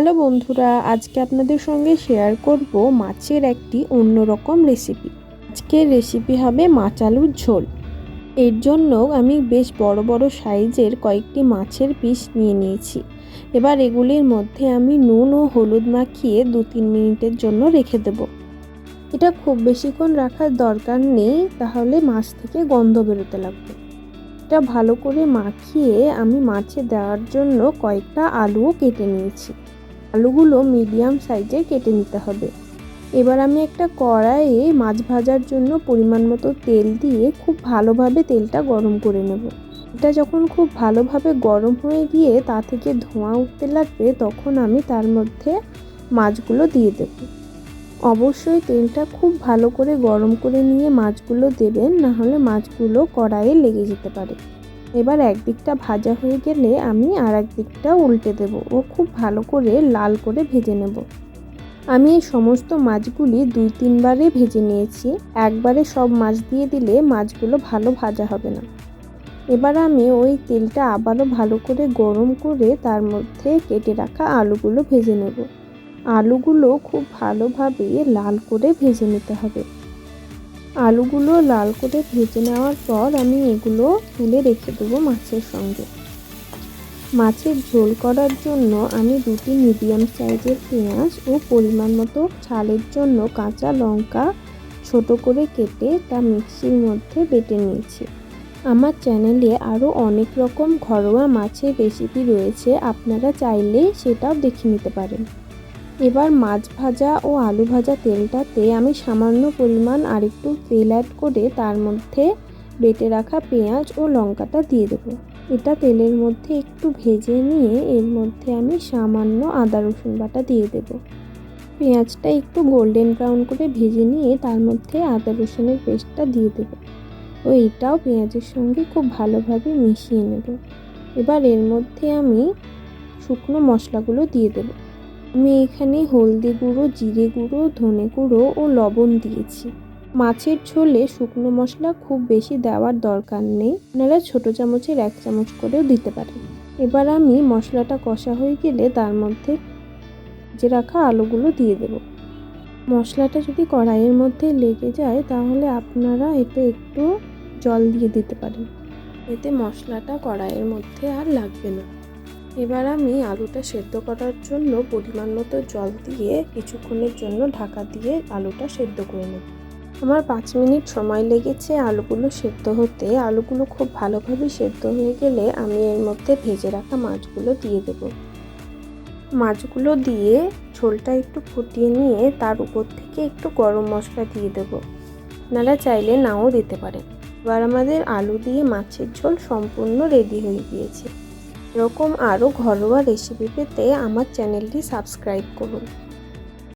Hello বন্ধুরা, আজকে আপনাদের সঙ্গে শেয়ার করব মাছের একটি অন্যরকম রেসিপি আজকের রেসিপি হবে মাছ আলুর ঝোল। এর জন্য আমি বেশ বড় বড় সাইজের কয়েকটি মাছের পিস নিয়ে নিয়েছি। এবার এগুলির মধ্যে আমি নুন ও হলুদ মাখিয়ে দু তিন মিনিটের জন্য রেখে দেব। এটা খুব বেশিক্ষণ রাখার দরকার নেই, তাহলে মাছ থেকে গন্ধ বেরোতে লাগবে। এটা ভালো করে মাখিয়ে আমি মাছে দেওয়ার জন্য কয়েকটা আলুও কেটে নিয়েছি। আলুগুলো মিডিয়াম সাইজে কেটে নিতে হবে। এবার আমি একটা কড়াইয়ে মাছ ভাজার জন্য পরিমাণ মতো তেল দিয়ে খুব ভালোভাবে তেলটা গরম করে নেব। এটা যখন খুব ভালোভাবে গরম হয়ে গিয়ে তা থেকে ধোঁয়া উঠতে লাগবে, তখন আমি তার মধ্যে মাছগুলো দিয়ে দেব। অবশ্যই তেলটা খুব ভালো করে গরম করে নিয়ে মাছগুলো দেবেন না হলে মাছগুলো কড়াইয়ে লেগে যেতে পারে। এবার একদিকটা ভাজা হয়ে গেলে আমি আর দিকটা উল্টে দেব ও খুব ভালো করে লাল করে ভেজে নেব। আমি এই সমস্ত মাছগুলি দুই তিনবারে ভেজে নিয়েছি, একবারে সব মাছ দিয়ে দিলে মাছগুলো ভালো ভাজা হবে না। এবার আমি ওই তেলটা আবারও ভালো করে গরম করে তার মধ্যে কেটে রাখা আলুগুলো ভেজে নেব। আলুগুলো খুব ভালোভাবে লাল করে ভেজে নিতে হবে। আলুগুলো লাল করে ভেজে নেওয়ার পর আমি এগুলো তুলে রেখে দেবো মাছের সঙ্গে। মাছের ঝোল করার জন্য আমি দুটি মিডিয়াম সাইজের পেঁয়াজ ও পরিমাণ মতো ছালের জন্য কাঁচা লঙ্কা ছোট করে কেটে তা মিক্সির মধ্যে বেটে নিয়েছি। আমার চ্যানেলে আরও অনেক রকম ঘরোয়া মাছের রেসিপি রয়েছে, আপনারা চাইলে সেটাও দেখে নিতে পারেন। এবার মাছ ভাজা ও আলু ভাজা তেলটাতে আমি সামান্য পরিমাণ আরেকটু তেল অ্যাড করে তার মধ্যে বেটে রাখা পেঁয়াজ ও লঙ্কাটা দিয়ে দেবো। এটা তেলের মধ্যে একটু ভেজে নিয়ে এর মধ্যে আমি সামান্য আদা, রসুন বাটা দিয়ে দেব। পেঁয়াজটা একটু গোল্ডেন ব্রাউন করে ভেজে নিয়ে তার মধ্যে আদা, রসুনের পেস্টটা দিয়ে দেবো। ও এটাও পেঁয়াজের সঙ্গে খুব ভালোভাবে মিশিয়ে নেব। এবার এর মধ্যে আমি শুকনো মশলাগুলো দিয়ে দেবো। আমি এখানে হলদি গুঁড়ো, জিরে গুঁড়ো, ধনে গুঁড়ো ও লবণ দিয়েছি। মাছের ঝোলে শুকনো মশলা খুব বেশি দেওয়ার দরকার নেই। আপনারা ছোটো চামচের এক চামচ করেও দিতে পারেন। এবার আমি মশলাটা কষা হয়ে গেলে তার মধ্যে যে রাখা আলুগুলো দিয়ে দেব। মশলাটা যদি কড়াইয়ের মধ্যে লেগে যায় তাহলে আপনারা এতে একটু জল দিয়ে দিতে পারেন। এতে মশলাটা কড়াইয়ের মধ্যে আর লাগবে না। এবার আমি আলুটা সেদ্ধ করার জন্য পরিমাণ মতো জল দিয়ে কিছুক্ষণের জন্য ঢাকা দিয়ে আলুটা সেদ্ধ করে নেব। আমার পাঁচ মিনিট সময় লেগেছে আলুগুলো সেদ্ধ হতে। আলুগুলো খুব ভালোভাবে সেদ্ধ হয়ে গেলে আমি এর মধ্যে ভেজে রাখা মাছগুলো দিয়ে দেব। মাছগুলো দিয়ে ঝোলটা একটু ফুটিয়ে নিয়ে তার উপর থেকে একটু গরম মশলা দিয়ে দেবো। আপনারা চাইলে নাও দিতে পারেন। এবার আমাদের আলু দিয়ে মাছের ঝোল সম্পূর্ণ রেডি হয়ে গিয়েছে। এরকম আরও ঘরোয়া রেসিপি পেতে আমার চ্যানেলটি সাবস্ক্রাইব করুন।